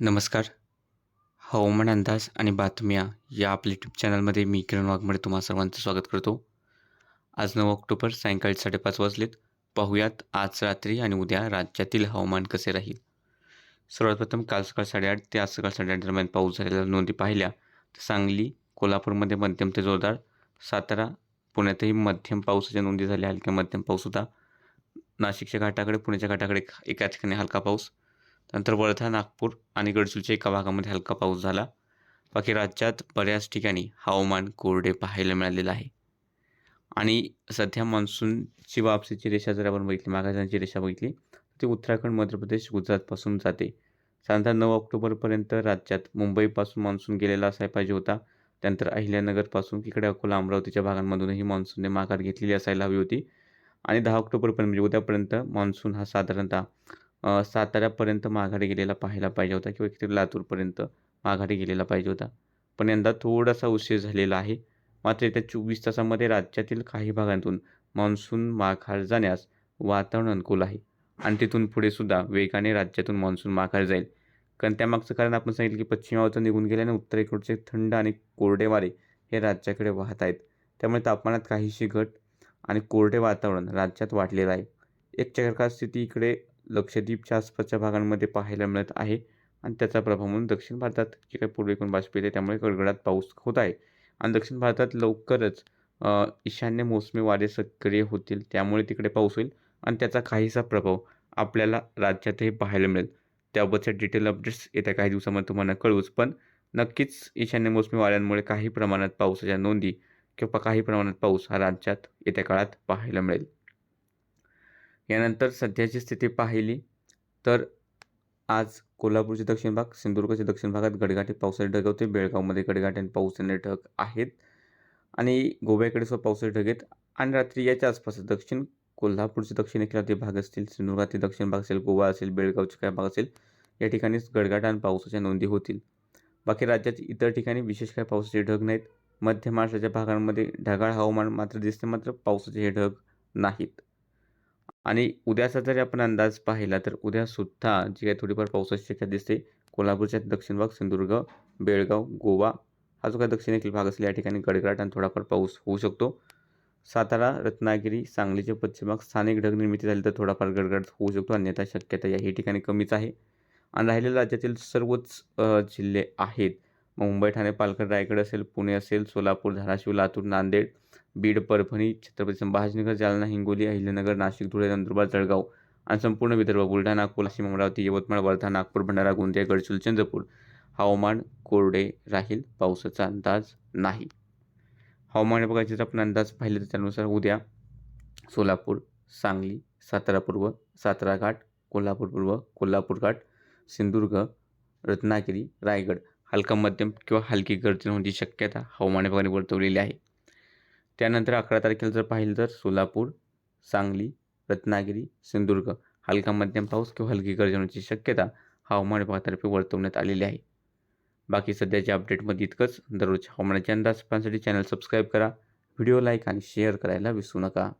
नमस्कार. हवामान अंदाज आणि बातम्या या आपल्या यूट्यूब चॅनलमध्ये मी किरण वाघमडे तुम्हा सर्वांचं स्वागत करतो. आज नऊ ऑक्टोबर सायंकाळी साडेपाच वाजलेत. पाहूयात आज रात्री आणि उद्या राज्यातील हवामान कसे राहील? सर्वात प्रथम काल सकाळ साडेआठ ते आज सकाळ साडेआठ दरम्यान पाऊस झालेल्या नोंदी पाहिल्या तर सांगली कोल्हापूरमध्ये मध्यम ते जोरदार सातारा पुण्यातही मध्यम पावसाच्या नोंदी झाल्या. हलक्या मध्यम पाऊस होता. नाशिकच्या घाटाकडे पुण्याच्या घाटाकडे एका ठिकाणी हलका पाऊस. नंतर वर्धा नागपूर आणि गडचिरोलीच्या एका भागामध्ये हलका पाऊस झाला. बाकी राज्यात बऱ्याच ठिकाणी हवामान कोरडे पाहायला मिळालेलं आहे. आणि सध्या मान्सूनची वापसीची रेषा जर आपण बघितली मागासांची रेषा बघितली ती उत्तराखंड मध्य प्रदेश गुजरातपासून जाते. साधारणतः नऊ ऑक्टोबरपर्यंत राज्यात मुंबईपासून मान्सून गेलेला असायला पाहिजे होता. त्यानंतर अहिल्यानगरपासून तिकडे अकोला अमरावतीच्या भागांमधूनही मान्सूनने माघार घेतलेली असायला हवी होती. आणि दहा ऑक्टोबरपर्यंत म्हणजे उद्यापर्यंत मान्सून हा साधारणतः साताऱ्यापर्यंत माघारी गेलेला पाहायला पाहिजे होता किंवा किती लातूरपर्यंत माघारी गेलेला पाहिजे होता. पण यंदा थोडासा उशीर झालेला आहे. मात्र येत्या चोवीस तासामध्ये राज्यातील काही भागांतून मान्सून माघार जाण्यास वातावरण अनुकूल आहे. आणि तिथून पुढे सुद्धा वेगाने राज्यातून मान्सून माघार जाईल. कारण त्यामागचं कारण आपण सांगितलं की पश्चिमावरचं निघून गेल्याने उत्तरेकडचे थंड आणि कोरडे वारे हे राज्याकडे वाहत आहेत. त्यामुळे तापमानात काहीशी घट आणि कोरडे वातावरण राज्यात वाढलेलं आहे. एक चक्रकार स्थिती इकडे लक्षद्वीपच्या आसपासच्या भागांमध्ये पाहायला मिळत आहे. आणि त्याचा प्रभाव म्हणून दक्षिण भारतात जे काही पूर्वेकडून बाष्प येते त्यामुळे गडगडात पाऊस होत आहे. आणि दक्षिण भारतात लवकरच ईशान्य मोसमी वारे सक्रिय होतील त्यामुळे तिकडे पाऊस होईल. आणि त्याचा काहीसा प्रभाव आपल्याला राज्यातही पाहायला मिळेल. त्याबाबतच्या डिटेल अपडेट्स येत्या काही दिवसामध्ये तुम्हाला कळूच पण नक्कीच ईशान्य मोसमी वाऱ्यांमुळे काही प्रमाणात पावसाच्या नोंदी किंवा काही प्रमाणात पाऊस हा राज्यात येत्या काळात पाहायला मिळेल. यानंतर सध्याची स्थिती पाहिली तर आज कोल्हापूरचे दक्षिण भाग सिंधुदुर्गच्या दक्षिण भागात गडगाठी पावसाळी ढग होते. बेळगावमध्ये गडगाठी आणि पाऊस ढग आहेत. आणि गोव्याकडे सुद्धा पावसाळी ढग आहेत. आणि रात्री याच्या आसपास दक्षिण कोल्हापूरचे दक्षिण किनारचे भाग असतील सिंधुदुर्गातील दक्षिण भाग असेल गोवा असेल बेळगावचे काय भाग असेल या ठिकाणी गडगाट आणि पावसाच्या नोंदी होतील. बाकी राज्यात इतर ठिकाणी विशेष काय पावसाचे ढग नाहीत. मध्य महाराष्ट्राच्या भागांमध्ये ढगाळ हवामान मात्र दिसते मात्र पावसाचे हे ढग नाहीत. आणि उद्याचा जरी आपण अंदाज पाहिला तर उद्यासुद्धा जी काही थोडीफार पावसाची शक्यता दिसते कोल्हापूरच्या दक्षिण भाग सिंधुदुर्ग बेळगाव गोवा हा जो काही दक्षिणेकडील भाग असेल या ठिकाणी गडगडाट आणि थोडाफार पाऊस होऊ शकतो. सातारा रत्नागिरी सांगलीचे पश्चिम भाग स्थानिक ढग निर्मिती झाली तर थोडाफार गडगडाट होऊ शकतो. अन्यथा शक्यता याही ठिकाणी कमीच आहे. आणि राहिलेल्या राज्यातील सर्वच जिल्हे आहेत. मुंबई ठाणे पालघर रायगड असेल पुणे असेल सोलापूर धाराशिव लातूर नांदेड बीड परभणी छत्रपती संभाजीनगर जालना हिंगोली अहिल्यानगर नाशिक धुळे नंदुरबार जळगाव आणि संपूर्ण विदर्भ बुलढाणा अकोला अमरावती यवतमाळ वर्धा नागपूर भंडारा गोंदिया गडचिरोली चंद्रपूर. हवामान कोरडे राहील पावसाचा अंदाज नाही. हवामान विभागाचे जर आपण अंदाज पाहिले तर त्यानुसार उद्या सोलापूर सांगली सातारा पूर्व सातारा घाट कोल्हापूर पूर्व कोल्हापूर घाट सिंधुदुर्ग रत्नागिरी रायगड. हलका मध्यम किंवा हलकी गर्दी होण्याची शक्यता हवामान विभागाने वर्तवलेली आहे. त्यानंतर अकरा तारखेला जर पाहिलं तर सोलापूर सांगली रत्नागिरी सिंधुदुर्ग. हलका मध्यम पाऊस किंवा हलकी गर्जन शक्यता हवामान विभागातर्फे वर्तवण्यात आलेली आहे. बाकी सध्याच्या अपडेटमध्ये इतकंच. दररोज हवामानाचे अंदाज पाहण्यासाठी चॅनल सबस्क्राईब करा. व्हिडिओ लाईक आणि शेअर करायला विसरू नका.